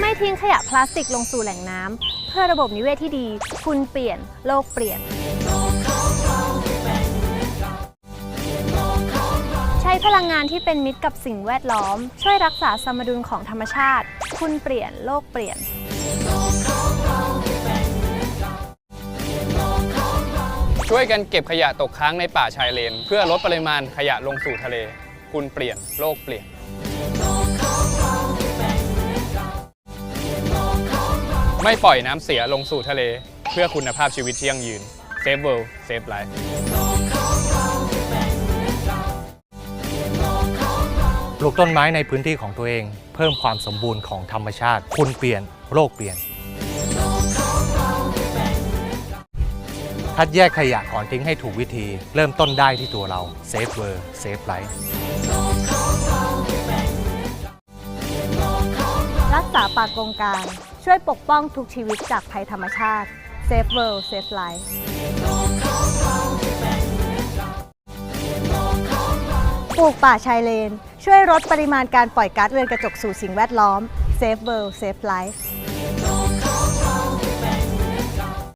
ไม่ทิ้งขยะพลาสติกลงสู่แหล่งน้ำ เพื่อระบบนิเวศที่ดี คุณเปลี่ยน โลกเปลี่ยน ใช้พลังงานที่เป็นมิตรกับสิ่งแวดล้อม ช่วยรักษาสมดุลของธรรมชาติ คุณเปลี่ยน โลกเปลี่ยนช่วยกันเก็บขยะตกค้างในป่าชายเลน เพื่อลดปริมาณขยะลงสู่ทะเล คุณเปลี่ยนโลกเปลี่ยน ไม่ปล่อยน้ำเสียลงสู่ทะเล เพื่อคุณภาพชีวิตที่ยั่งยืน Save World Save Life ปลูกต้นไม้ในพื้นที่ของตัวเอง เพิ่มความสมบูรณ์ของธรรมชาติ คุณเปลี่ยนโลกเปลี่ยน คัดแยกขยะก่อนทิ้งให้ถูกวิธี เริ่มต้นได้ที่ตัวเรา Safe World Safe Life รักษาป่ากงกลาง ช่วยปกป้องทุกชีวิตจากภัยธรรมชาติ Save World Save Life ปลูกป่าชายเลน ช่วยลดปริมาณการปล่อยก๊าซเรือนกระจกสู่สิ่งแวดล้อม Save World Save Life